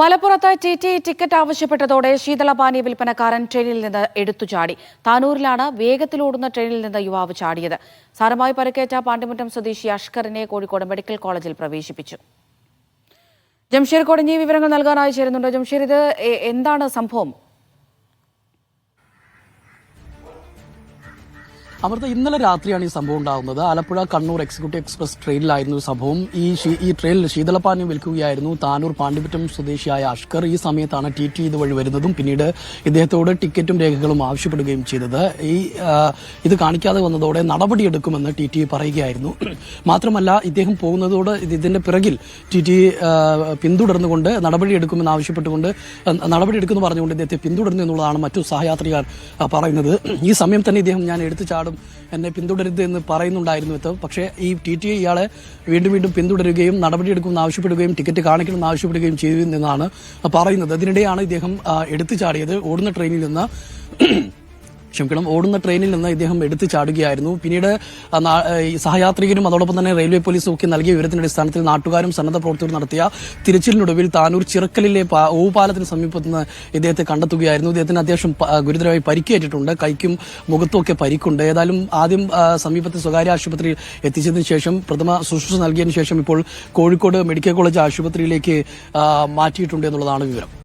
മലപ്പുറത്ത് T T ticket ആവശ്യപ്പെട്ടതോടെ ശീതളപാനി വിൽപ്പനക്കാരൻ ട്രെയിനിൽ നിന്ന് എടുത്തു ചാടി. താനൂരിലാണ് വേഗത്തിലോടുന്ന ട്രെയിനിൽ നിന്ന് യുവാവ് ചാടിയത്. സാരമായി പരിക്കേറ്റ പാണ്ടിമുറ്റം സ്വദേശി അഷ്കറിനെ കോഴിക്കോട് മെഡിക്കൽ കോളേജിൽ പ്രവേശിപ്പിച്ചു. ജംഷീർ കൊടിഞ്ഞി വിവരങ്ങൾ നൽകാനായി ചേരുന്നുണ്ട്. ജംഷീർ ഇത് എന്താണ് സംഭവം? അമൃത ഇന്നലെ രാത്രിയാണ് ഈ സംഭവം ഉണ്ടാകുന്നത്. ആലപ്പുഴ കണ്ണൂർ എക്സിക്യൂട്ടീവ് എക്സ്പ്രസ് ട്രെയിനിലായിരുന്നു സംഭവം. ഈ ഈ ട്രെയിനിൽ ശീതളപാനീയം വിൽക്കുകയായിരുന്നു. താനൂർ പാണ്ഡിപറ്റം സ്വദേശിയായ അഷ്കർ ഈ സമയത്താണ് ടി ടി ഇതുവഴി വരുന്നതും പിന്നീട് ഇദ്ദേഹത്തോട് ടിക്കറ്റും രേഖകളും ആവശ്യപ്പെടുകയും ചെയ്തത്. ഈ ഇത് കാണിക്കാതെ വന്നതോടെ നടപടിയെടുക്കുമെന്ന് ടി ടി പറയുകയായിരുന്നു. മാത്രമല്ല ഇദ്ദേഹം പോകുന്നതോട് ഇത് ഇതിന്റെ പിറകിൽ ടി ടി പിന്തുടർന്നുകൊണ്ട് നടപടിയെടുക്കുമെന്ന് ആവശ്യപ്പെട്ടുകൊണ്ട് നടപടിയെടുക്കുമെന്ന് പറഞ്ഞുകൊണ്ട് ഇദ്ദേഹത്തെ പിന്തുടർന്നു എന്നുള്ളതാണ് മറ്റു സഹയാത്രികർ പറയുന്നത്. ഈ സമയം തന്നെ ഇദ്ദേഹം ഞാൻ എടുത്തു ചാടും. എന്നെ പിന്തുടരുത് എന്ന് പറയുന്നുണ്ടായിരുന്നു എത്തും പക്ഷേ ഈ ടി ടി ഇയാളെ വീണ്ടും വീണ്ടും പിന്തുടരുകയും നടപടിയെടുക്കുമെന്ന് ആവശ്യപ്പെടുകയും ടിക്കറ്റ് കാണിക്കണമെന്ന് ആവശ്യപ്പെടുകയും ചെയ്തു എന്നാണ് പറയുന്നത്. അതിനിടെയാണ് ഇദ്ദേഹം എടുത്തു ചാടിയത്. ഓടുന്ന ട്രെയിനിൽ നിന്ന് ക്ഷമിക്കണം. ഓടുന്ന ട്രെയിനിൽ നിന്ന് ഇദ്ദേഹം എടുത്തു ചാടുകയായിരുന്നു. പിന്നീട് സഹയാത്രികരും അതോടൊപ്പം തന്നെ റെയിൽവേ പോലീസും ഒക്കെ നൽകിയ വിവരത്തിന്റെ അടിസ്ഥാനത്തിൽ നാട്ടുകാരും സന്നദ്ധ പ്രവർത്തകരും നടത്തിയ തിരച്ചിലിനൊടുവിൽ താനൂർ ചിറക്കലിലെ ഓവുപാലത്തിന് സമീപത്ത് നിന്ന് ഇദ്ദേഹത്തെ കണ്ടെത്തുകയായിരുന്നു. ഇദ്ദേഹത്തിന് അത്യാവശ്യം ഗുരുതരമായി പരിക്കേറ്റിട്ടുണ്ട്. കൈക്കും മുഖത്തും ഒക്കെ പരിക്കുണ്ട്. ഏതായാലും ആദ്യം സമീപത്തെ സ്വകാര്യ ആശുപത്രിയിൽ എത്തിച്ചതിന് ശേഷം പ്രഥമ ശുശ്രൂഷ നൽകിയതിനു ശേഷം ഇപ്പോൾ കോഴിക്കോട് മെഡിക്കൽ കോളേജ് ആശുപത്രിയിലേക്ക് മാറ്റിയിട്ടുണ്ട് എന്നുള്ളതാണ് വിവരം.